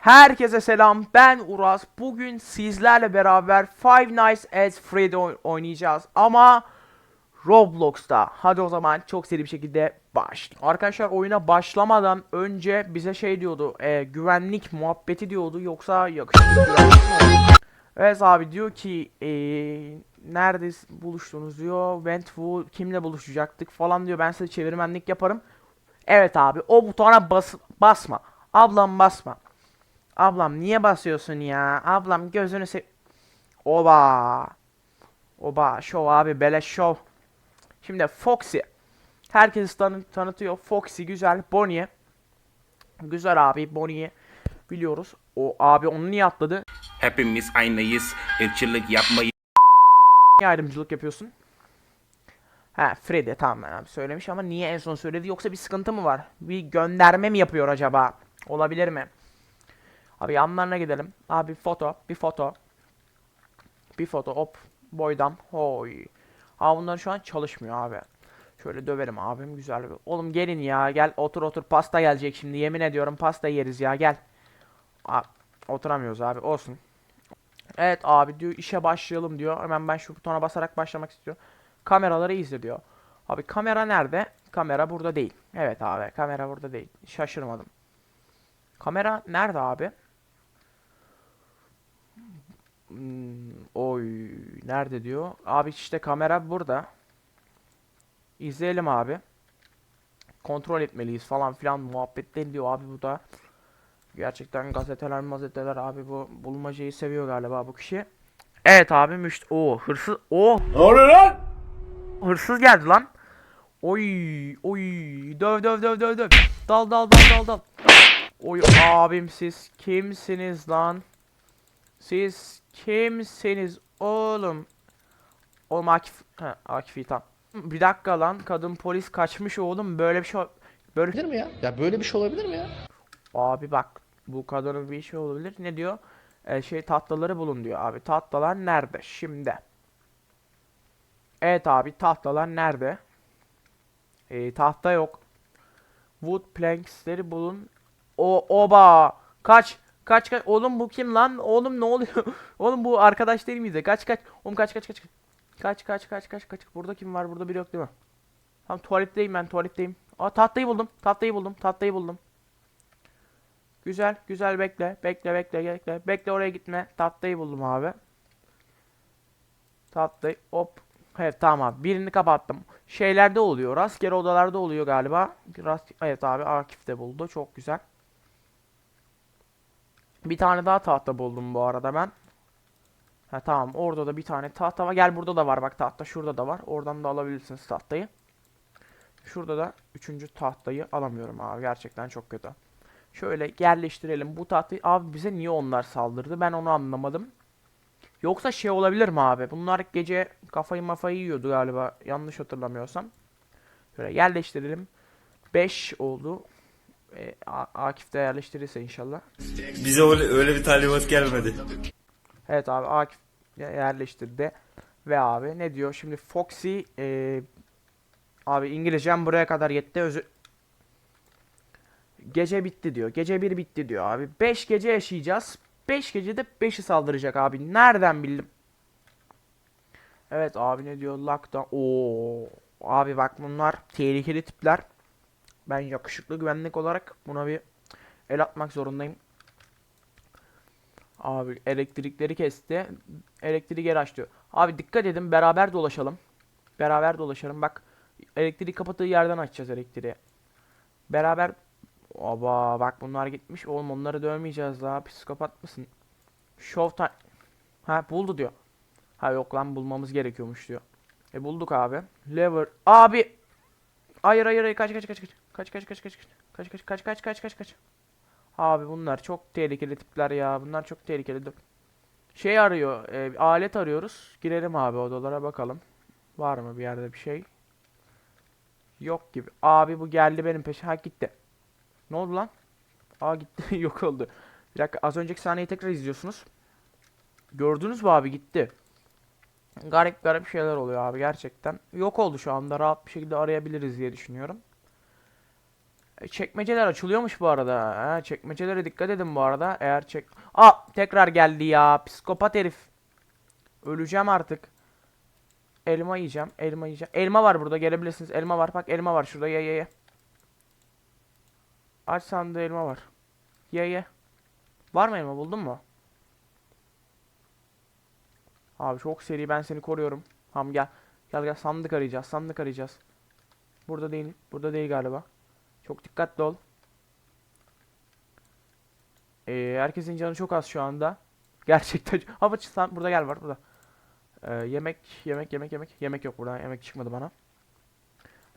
Herkese selam. Ben Uraz. Bugün sizlerle beraber Five Nights at Freddy oy- oynayacağız ama Roblox'ta. Hadi o zaman çok seri bir şekilde başlayalım. Arkadaşlar oyuna başlamadan önce bize şey diyordu. e, güvenlik muhabbeti diyordu yoksa yakışıklı? Evet abi diyor ki e, nerede buluştunuz diyor. Wentworth kimle buluşacaktık falan diyor. Ben size çevirmenlik yaparım. Evet abi o butona bas basma. Ablam basma. Ablam niye basıyorsun ya? Ablam gözünü se... Oba. Oba şov abi beleş şov. Şimdi Foxy. Herkes tanı tanıtıyor. Foxy güzel. Bonnie. Güzel abi Bonnie'yi biliyoruz. O abi onu niye atladı? Hepimiz aynıyız. Irkçılık yapmayın. Niye ayrımcılık yapıyorsun? Ha Freddy tamam ben abi söylemiş ama niye en son söyledi yoksa bir sıkıntı mı var? Bir gönderme mi yapıyor acaba? Olabilir mi? Abi yanlarına gidelim. Abi foto, bir foto. Bir foto hop boydan. Hoy. Abi bunlar şu an çalışmıyor abi. Şöyle döverim abim güzel. Oğlum gelin ya gel otur otur pasta gelecek şimdi yemin ediyorum pasta yeriz ya gel. Aa, oturamıyoruz abi olsun. Evet abi diyor işe başlayalım diyor. Hemen ben şu butona basarak başlamak istiyorum. Kameraları izle diyor. Abi kamera nerede? Kamera burada değil. Evet abi kamera burada değil. Şaşırmadım. Kamera nerede abi? Hmm, oy nerede diyor. Abi işte kamera burada. İzleyelim abi. Kontrol etmeliyiz falan filan muhabbetleri diyor abi bu da. Gerçekten gazeteler mazeteler abi bu bulmacayı seviyor galiba bu kişi. Evet abi müşt o hırsız o Ne oluyor lan? hırsız geldi lan. Oy oy döv döv döv döv döv. Dal dal dal dal dal. Oy abim siz kimsiniz lan? Siz kimsiniz oğlum? Oğlum Akif ha, Akif tamam. Bir dakika lan kadın polis kaçmış oğlum böyle bir şey böyle Olabilir mi ya? Ya böyle bir şey olabilir mi ya? Abi bak bu kadının bir şey olabilir. Ne diyor? Ee, şey tahtaları bulun diyor abi. Tahtalar nerede? Şimdi. Evet abi tahtalar nerede? Ee, tahta yok. Wood planksleri bulun. O oba. Kaç. Kaç kaç. Oğlum bu kim lan? Oğlum ne oluyor? Oğlum bu arkadaş değil miydi? Kaç kaç. Oğlum kaç kaç kaç. Kaç kaç kaç kaç kaç. Burada kim var? Burada biri yok değil mi? Tamam tuvaletteyim ben tuvaletteyim. Aa tahtayı buldum. Tahtayı buldum. Tahtayı buldum. Güzel, güzel bekle. Bekle, bekle, bekle. Bekle oraya gitme. Tahtayı buldum abi. Tahtayı hop. Evet tamam abi. Birini kapattım. Şeylerde oluyor. Rastgele odalarda oluyor galiba. Rast evet abi Akif de buldu. Çok güzel. Bir tane daha tahta buldum bu arada ben. Ha tamam orada da bir tane tahta var. Gel burada da var bak tahta şurada da var. Oradan da alabilirsiniz tahtayı. Şurada da üçüncü tahtayı alamıyorum abi. Gerçekten çok kötü. Şöyle yerleştirelim bu tahtayı. Abi bize niye onlar saldırdı? Ben onu anlamadım. Yoksa şey olabilir mi abi? Bunlar gece kafayı mafayı yiyordu galiba. Yanlış hatırlamıyorsam. Şöyle yerleştirelim. 5 oldu. E, Akif de yerleştirirse inşallah. Bize öyle, öyle bir talimat gelmedi. Evet abi Akif ye- yerleştirdi. Ve abi ne diyor? Şimdi Foxy e, abi İngilizcem buraya kadar yetti. Özür Gece bitti diyor. Gece bir bitti diyor abi. 5 gece yaşayacağız. 5 gecede 5'i saldıracak abi. Nereden bildim? Evet abi ne diyor? Lockdown. Oo. Abi bak bunlar tehlikeli tipler. Ben yakışıklı güvenlik olarak buna bir el atmak zorundayım. Abi elektrikleri kesti. Elektriği geri aç diyor. Abi dikkat edin beraber dolaşalım. Beraber dolaşalım. Bak elektriği kapattığı yerden açacağız elektriği. Beraber Aba bak bunlar gitmiş. Oğlum onları dövmeyeceğiz daha. Psikopat mısın? Show time. Ha buldu diyor. Ha yok lan bulmamız gerekiyormuş diyor. E bulduk abi. Lever. Abi. Hayır hayır hayır kaç kaç kaç kaç. Kaç kaç kaç kaç kaç. Kaç kaç kaç kaç kaç kaç. Abi bunlar çok tehlikeli tipler ya. Bunlar çok tehlikeli. Şey arıyor. e, alet arıyoruz. Girelim abi odalara bakalım. Var mı bir yerde bir şey? Yok gibi. Abi bu geldi benim peşime. Ha gitti. Ne oldu lan? Aa gitti. Yok oldu. Bir dakika az önceki sahneyi tekrar izliyorsunuz. Gördünüz mü abi gitti. Garip garip şeyler oluyor abi gerçekten. Yok oldu şu anda rahat bir şekilde arayabiliriz diye düşünüyorum. Çekmeceler açılıyormuş bu arada. Ha, çekmecelere dikkat edin bu arada. Eğer çek... Aa tekrar geldi ya. Psikopat herif. Öleceğim artık. Elma yiyeceğim. Elma yiyeceğim. Elma var burada gelebilirsiniz. Elma var. Bak elma var şurada. Ye ye ye. Aç sandığı elma var. Ye ye. Var mı elma buldun mu? Abi çok seri ben seni koruyorum. Tamam gel. Gel gel sandık arayacağız. Sandık arayacağız. Burada değil. Burada değil galiba. Çok dikkatli ol. Ee, herkesin canı çok az şu anda. Gerçekten. Ama sen burada gel var burada. Ee, yemek yemek yemek yemek. Yemek yok burada. Yemek çıkmadı bana.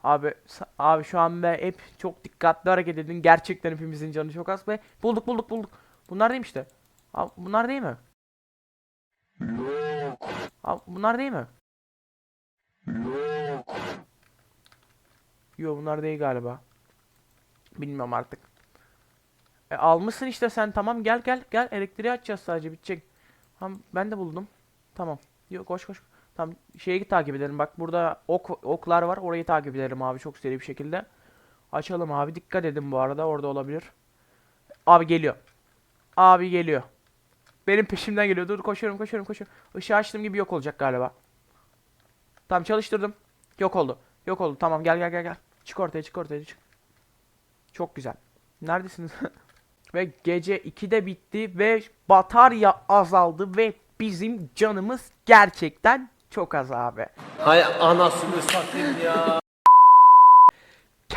Abi abi şu an be hep çok dikkatli hareket edin. Gerçekten hepimizin canı çok az ve bulduk bulduk bulduk. Bunlar değil mi işte? Abi bunlar değil mi? Abi bunlar değil mi? Yok bunlar değil galiba. Bilmiyorum artık. E, almışsın işte sen tamam gel gel gel elektriği açacağız sadece bitecek. Tamam ben de buldum. Tamam. Yok koş koş. Tamam şeyi takip edelim. Bak burada ok oklar var. Orayı takip edelim abi çok seri bir şekilde. Açalım abi. Dikkat edin bu arada. Orada olabilir. Abi geliyor. Abi geliyor. Benim peşimden geliyor. Dur koşuyorum koşuyorum koşuyorum. Işığı açtığım gibi yok olacak galiba. Tamam çalıştırdım. Yok oldu. Yok oldu. Tamam gel gel gel gel. Çık ortaya çık ortaya çık. Çok güzel. Neredesiniz? ve gece 2'de bitti ve batarya azaldı ve bizim canımız gerçekten çok az abi. Hay anasını satayım ya.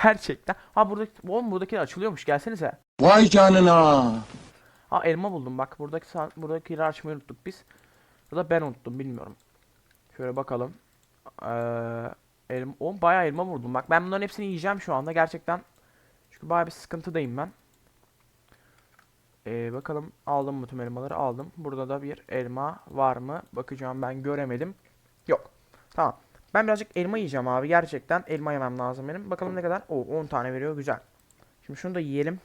Gerçekten. Ha buradaki oğlum buradaki açılıyormuş. Gelsenize. Vay canına. Ha elma buldum bak. Buradaki buradakileri açmayı unuttuk biz. Ya da ben unuttum bilmiyorum. Şöyle bakalım. Ee, elma, oğlum bayağı elma vurdum. Bak ben bunların hepsini yiyeceğim şu anda gerçekten. Çünkü bayağı bir sıkıntıdayım ben. Ee, bakalım aldım tüm elmaları aldım. Burada da bir elma var mı? Bakacağım ben göremedim. Yok. Tamam. Ben birazcık elma yiyeceğim abi. Gerçekten elma yemem lazım benim. Bakalım ne kadar? O 10 tane veriyor. Güzel. Şimdi şunu da yiyelim.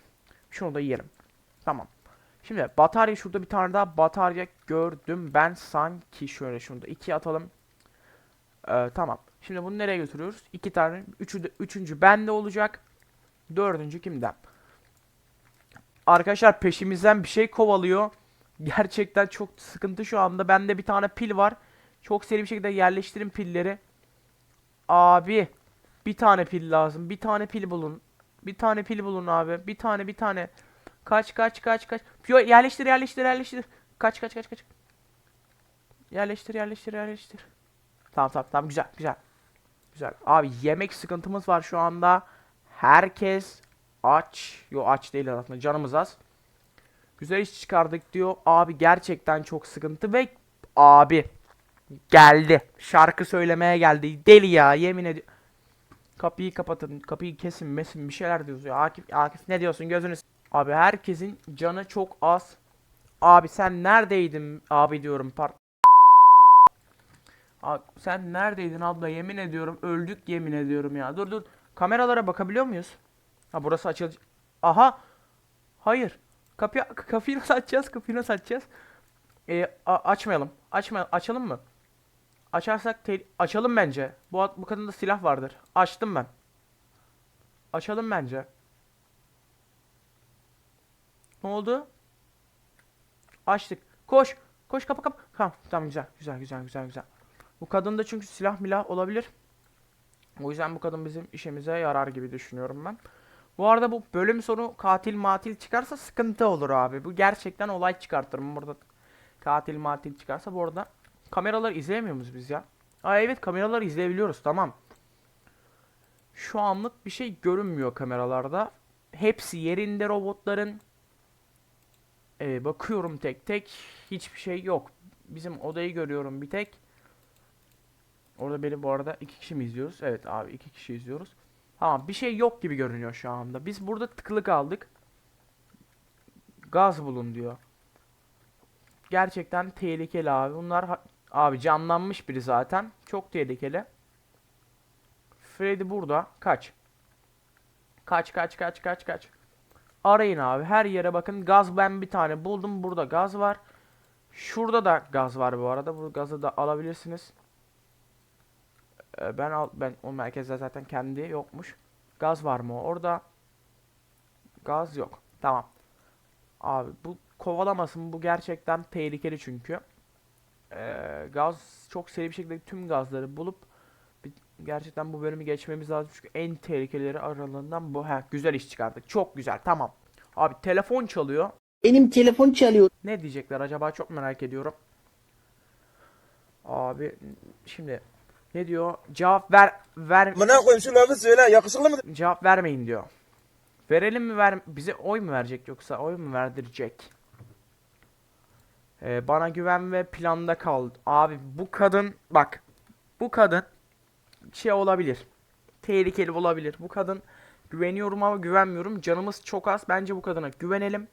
Şunu da yiyelim. Tamam. Şimdi batarya şurada bir tane daha batarya gördüm. Ben sanki şöyle şunu da ikiye atalım. Ee, tamam. Şimdi bunu nereye götürüyoruz? İki tane. Üçü de, üçüncü bende olacak. Dördüncü kimden? Arkadaşlar peşimizden bir şey kovalıyor. Gerçekten çok sıkıntı şu anda. Bende bir tane pil var. Çok seri bir şekilde yerleştirin pilleri. Abi. Bir tane pil lazım. Bir tane pil bulun. Bir tane pil bulun abi. Bir tane bir tane. Kaç kaç kaç kaç. Yo, yerleştir yerleştir yerleştir. Kaç kaç kaç kaç. Yerleştir yerleştir yerleştir. Tamam tamam tamam güzel güzel. Güzel. Abi yemek sıkıntımız var şu anda. Herkes aç. Yo aç değil aslında canımız az. Güzel iş çıkardık diyor. Abi gerçekten çok sıkıntı ve abi geldi. Şarkı söylemeye geldi. Deli ya yemin ediyorum. Kapıyı kapatın, kapıyı kesin, mesin bir şeyler diyoruz ya. Akif, Akif ne diyorsun gözünü Abi herkesin canı çok az. Abi sen neredeydin abi diyorum par Abi, sen neredeydin abla yemin ediyorum öldük yemin ediyorum ya. Dur dur. Kameralara bakabiliyor muyuz? Ha burası açılacak. Aha. Hayır. Kapıyı kapıyı nasıl açacağız? Kapıyı nasıl açacağız? Ee, açmayalım. Açma açalım mı? Açarsak açalım bence. Bu bu kadında silah vardır. Açtım ben. Açalım bence. Ne oldu? Açtık. Koş. Koş kapı kapı. Tamam tamam güzel güzel güzel güzel güzel. Bu kadında çünkü silah milah olabilir. O yüzden bu kadın bizim işimize yarar gibi düşünüyorum ben. Bu arada bu bölüm sonu katil matil çıkarsa sıkıntı olur abi. Bu gerçekten olay çıkartırım burada. Katil matil çıkarsa bu arada kameraları izleyemiyor muyuz biz ya? Aa evet kameraları izleyebiliyoruz tamam. Şu anlık bir şey görünmüyor kameralarda. Hepsi yerinde robotların. Ee, bakıyorum tek tek. Hiçbir şey yok. Bizim odayı görüyorum bir tek. Orada beni bu arada iki kişi mi izliyoruz? Evet abi iki kişi izliyoruz. Tamam bir şey yok gibi görünüyor şu anda. Biz burada tıkılı kaldık. Gaz bulun diyor. Gerçekten tehlikeli abi. Bunlar abi canlanmış biri zaten. Çok tehlikeli. Freddy burada. Kaç. Kaç kaç kaç kaç kaç. Arayın abi. Her yere bakın. Gaz ben bir tane buldum. Burada gaz var. Şurada da gaz var bu arada. Bu gazı da alabilirsiniz. Ee, ben al ben o merkezde zaten kendi yokmuş. Gaz var mı orada? Gaz yok. Tamam. Abi bu kovalamasın. Bu gerçekten tehlikeli çünkü. Ee, gaz çok seri bir şekilde tüm gazları bulup bir- gerçekten bu bölümü geçmemiz lazım. Çünkü en tehlikeleri aralığından bu. Heh, güzel iş çıkardık. Çok güzel. Tamam. Abi telefon çalıyor. Benim telefon çalıyor. Ne diyecekler acaba çok merak ediyorum. Abi şimdi ne diyor? Cevap ver ver Bana koyayım şu lafı söyle yakışıklı mı? cevap vermeyin diyor. Verelim mi ver bize oy mu verecek yoksa oy mu verdirecek? Ee, bana güven ve planda kal. Abi bu kadın bak bu kadın şey olabilir. Tehlikeli olabilir. Bu kadın güveniyorum ama güvenmiyorum. Canımız çok az. Bence bu kadına güvenelim.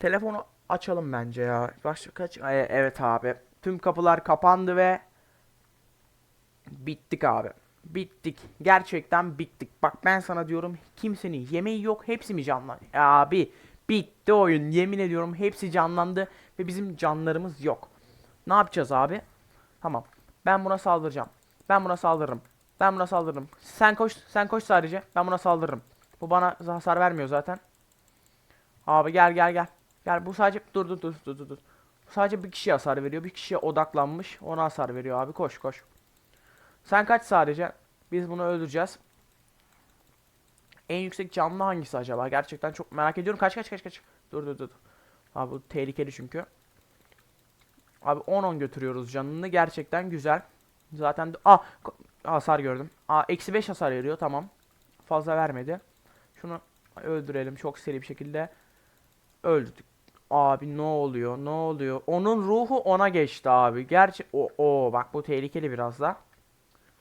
Telefonu açalım bence ya. Başka kaç? Ay, evet abi. Tüm kapılar kapandı ve bittik abi. Bittik. Gerçekten bittik. Bak ben sana diyorum kimsenin yemeği yok. Hepsi mi canlandı? Abi bitti oyun. Yemin ediyorum hepsi canlandı ve bizim canlarımız yok. Ne yapacağız abi? Tamam. Ben buna saldıracağım. Ben buna saldırırım. Ben buna saldırırım. Sen koş, sen koş sadece. Ben buna saldırırım. Bu bana hasar vermiyor zaten. Abi gel gel gel. Gel bu sadece dur dur dur dur dur. sadece bir kişiye hasar veriyor. Bir kişiye odaklanmış. Ona hasar veriyor abi. Koş koş. Sen kaç sadece. Biz bunu öldüreceğiz. En yüksek canlı hangisi acaba? Gerçekten çok merak ediyorum. Kaç kaç kaç kaç. Dur dur dur. Abi bu tehlikeli çünkü. Abi 10-10 götürüyoruz canını. Gerçekten güzel. Zaten. Aa, ko- hasar gördüm. Aa, eksi 5 hasar veriyor. Tamam. Fazla vermedi. Şunu öldürelim çok seri bir şekilde. Öldürdük. Abi ne oluyor? Ne oluyor? Onun ruhu ona geçti abi. Gerçi o o bak bu tehlikeli biraz da.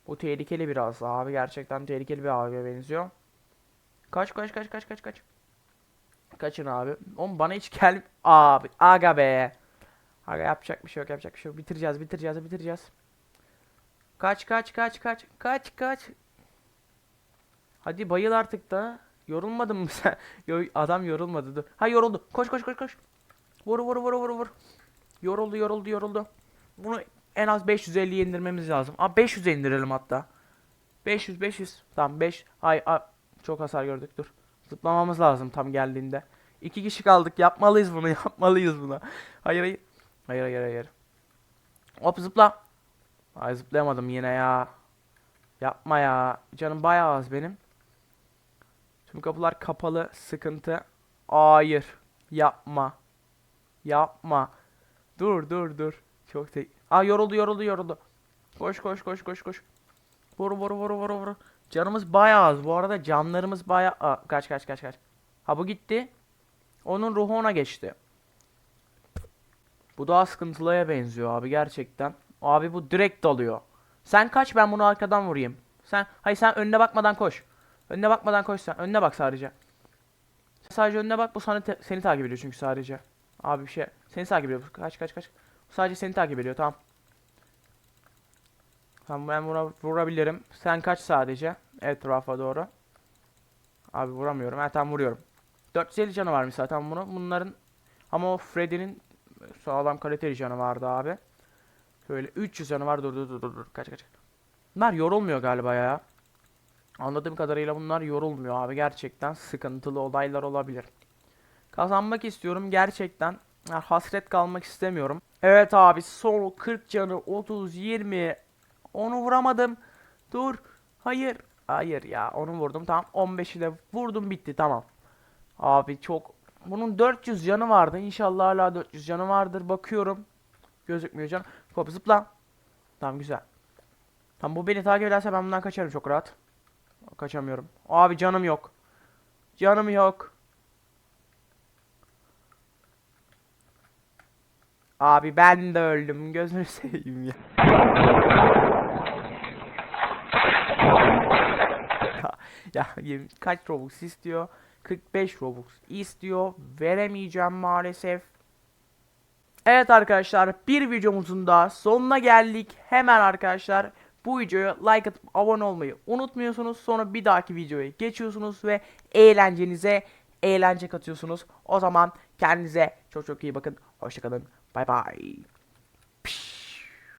Bu tehlikeli biraz abi. Gerçekten tehlikeli bir abiye benziyor. Kaç kaç kaç kaç kaç kaç. Kaçın abi. Oğlum bana hiç gel abi. Aga be. Aga yapacak bir şey yok yapacak bir şey yok. Bitireceğiz bitireceğiz bitireceğiz. Kaç kaç kaç kaç kaç kaç. Hadi bayıl artık da. Yorulmadın mı sen? Adam yorulmadı. Dur. Ha yoruldu. Koş koş koş koş. Vur vur vur vur vur. Yoruldu yoruldu yoruldu. Bunu en az 550'ye indirmemiz lazım. Aa 500'e indirelim hatta. 500 500. Tamam 5. Ay, ay çok hasar gördük dur. Zıplamamız lazım tam geldiğinde. İki kişi kaldık. Yapmalıyız bunu. Yapmalıyız bunu. Hayır hayır. Hayır hayır hayır. Hop zıpla. Ay zıplayamadım yine ya. Yapma ya. Canım bayağı az benim. Tüm kapılar kapalı. Sıkıntı. Hayır. Yapma. Yapma. Dur dur dur. Çok te... Aa yoruldu yoruldu yoruldu. Koş koş koş koş koş. Vur vur vur vur vur. Canımız bayağı az. Bu arada canlarımız bayağı... Aa, kaç kaç kaç kaç. Ha bu gitti. Onun ruhu ona geçti. Bu daha sıkıntılıya benziyor abi gerçekten. Abi bu direkt dalıyor. Sen kaç ben bunu arkadan vurayım. Sen hayır sen önüne bakmadan koş. Önüne bakmadan koş sen. Önüne bak sadece. Sadece önüne bak bu sana seni takip ediyor çünkü sadece. Abi bir şey seni takip ediyor. Kaç kaç kaç. Sadece seni takip ediyor tamam. Tamam ben buna vurabilirim. Sen kaç sadece etrafa doğru. Abi vuramıyorum. Ha tamam vuruyorum. 450 canı varmış zaten bunu. Bunların ama o Freddy'nin sağlam kaliteli canı vardı abi. Şöyle 300 canı var. Dur dur dur dur. Kaç kaç. Bunlar yorulmuyor galiba ya. Anladığım kadarıyla bunlar yorulmuyor abi. Gerçekten sıkıntılı olaylar olabilir. Kazanmak istiyorum gerçekten. Ya, hasret kalmak istemiyorum. Evet abi son 40 canı 30 20 onu vuramadım. Dur. Hayır. Hayır ya onu vurdum tamam 15'i de vurdum bitti tamam. Abi çok bunun 400 canı vardı. İnşallah hala 400 canı vardır. Bakıyorum. Gözükmüyor can. Hop zıpla. Tamam güzel. Tamam bu beni takip ederse ben bundan kaçarım çok rahat. Kaçamıyorum. Abi canım yok. Canım yok. Abi ben de öldüm. Gözünü seveyim ya. ya, ya kaç Robux istiyor? 45 Robux istiyor. Veremeyeceğim maalesef. Evet arkadaşlar bir videomuzun da sonuna geldik. Hemen arkadaşlar bu videoya like atıp abone olmayı unutmuyorsunuz. Sonra bir dahaki videoya geçiyorsunuz ve eğlencenize eğlence katıyorsunuz. O zaman kendinize çok çok iyi bakın. Hoşçakalın. Bye bye.